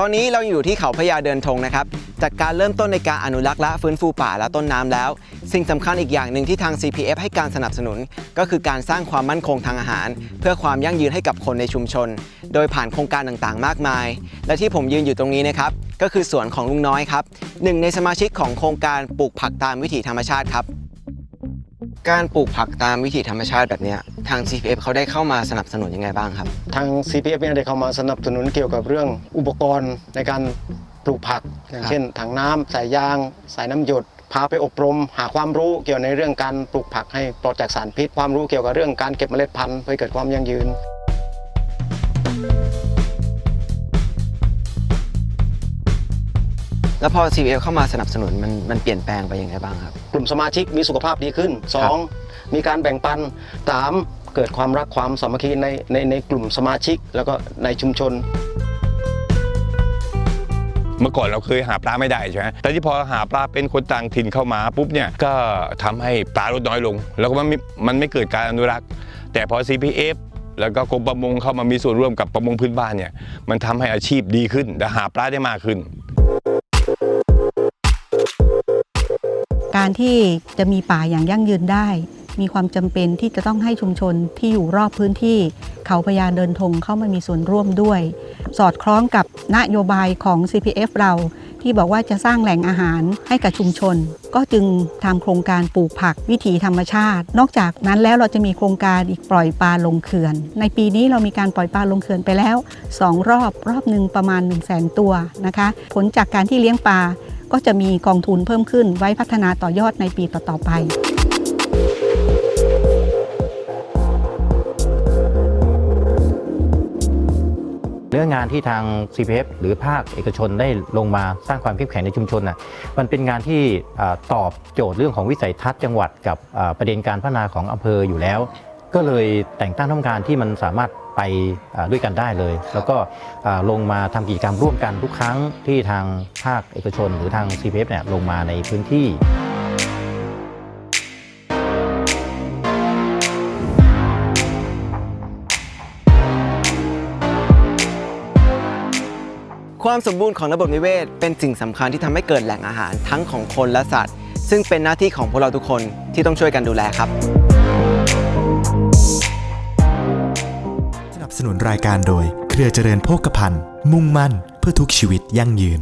ตอนนี้เราอยู่ที่เขาพญาเดินธงนะครับ จากการเริ่มต้นในการอนุรักษ์และฟื้นฟูป่าและต้นน้ำแล้ว สิ่งสำคัญอีกอย่างหนึ่งที่ทาง CPF ให้การสนับสนุน ก็คือการสร้างความมั่นคงทางอาหาร เพื่อความยั่งยืนให้กับคนในชุมชน โดยผ่านโครงการต่างๆ มากมาย และที่ผมยืนอยู่ตรงนี้นะครับก็คือสวนของลุงน้อยครับหนึ่งในสมาชิกของโครงการปลูกผักตามวิถีธรรมชาติครับ การปลูกผักตามวิถีธรรมชาติแบบนี้ ทาง CPF เขาได้เข้ามาสนับสนุนยังไงบ้างครับ ทาง CPF เนี่ยได้เข้ามาสนับสนุนเกี่ยวกับเรื่องอุปกรณ์ในการปลูกผัก อย่างครับเช่นถังน้ำสายยาง สายน้ำหยด พาไปอบรม หาความรู้เกี่ยวในเรื่องการปลูกผักให้ปลอดจากสารพิษ ความรู้เกี่ยวกับเรื่องการเก็บเมล็ดพันธุ์เพื่อให้เกิดความยั่งยืน แล้วพอ CPF เข้ามาสนับสนุนมันมันเปลี่ยนแปลงไปยังไงบ้างครับ กลุ่มสมาชิกมีสุขภาพดีขึ้น 2. มีการแบ่งปัน 3. เกิดความรักความสามัคคีในในในกลุ่มสมาชิก แล้วก็ในชุมชน เมื่อก่อนเราเคยหาปลาไม่ได้ใช่ไหมแต่ที่พอหาปลาเป็นคนต่างถิ่นเข้ามาปุ๊บเนี่ยก็ทำให้ปลาลดน้อยลง แล้วก็มันไม่มันไม่เกิดการอนุรักษ์ แต่พอ CPF แล้วก็กรมประมงเข้ามามีส่วนร่วมกับประมงพื้นบ้านเนี่ยมันทำให้อาชีพดีขึ้นและหาปลาได้มากขึ้นการที่จะมีป่าอย่างยั่งยืนได้ มีความจำเป็นที่จะต้องให้ชุมชนที่อยู่รอบพื้นที่เขาพญาเดินธงเข้ามามีส่วนร่วมด้วย สอดคล้องกับนโยบายของ CPF เราที่บอกว่าจะสร้างแหล่งอาหารให้กับชุมชน ก็จึงทำโครงการปลูกผักวิถีธรรมชาติ นอกจากนั้นแล้วเราจะมีโครงการอีกปล่อยปลาลงเขื่อน ในปีนี้เรามีการปล่อยปลาลงเขื่อนไปแล้ว 2 รอบรอบหนึ่งประมาณ 1 0 0 0 0แสนตัวนะคะ ผลจากการที่เลี้ยงปลาก็จะมีกองทุนเพิ่มขึ้นไว้พัฒนาต่อยอดในปีต่อๆไป เรื่องงานที่ทาง CPF หรือภาคเอกชนได้ลงมาสร้างความเข้มแข็งในชุมชนน่ะมันเป็นงานที่ตอบโจทย์เรื่องของวิสัยทัศน์จังหวัดกับประเด็นการพัฒนาของอำเภออยู่แล้ว ก็เลยแต่งตั้งทำการที่มันสามารถไปด้วยกันได้เลย แล้วก็ลงมาทำกิจกรรมร่วมกันทุกครั้งที่ทางภาคเอกชน หรือทาง CPF เนี่ยลงมาในพื้นที่ ความสมบูรณ์ของระบบนิเวศ เป็นสิ่งสำคัญที่ทำให้เกิดแหล่งอาหารทั้งของคนและสัตว์ ซึ่งเป็นหน้าที่ของพวกเราทุกคนที่ต้องช่วยกันดูแลครับสนับสนุนรายการโดย เครือเจริญโภคภัณฑ์มุ่งมั่นเพื่อทุกชีวิตยั่งยืน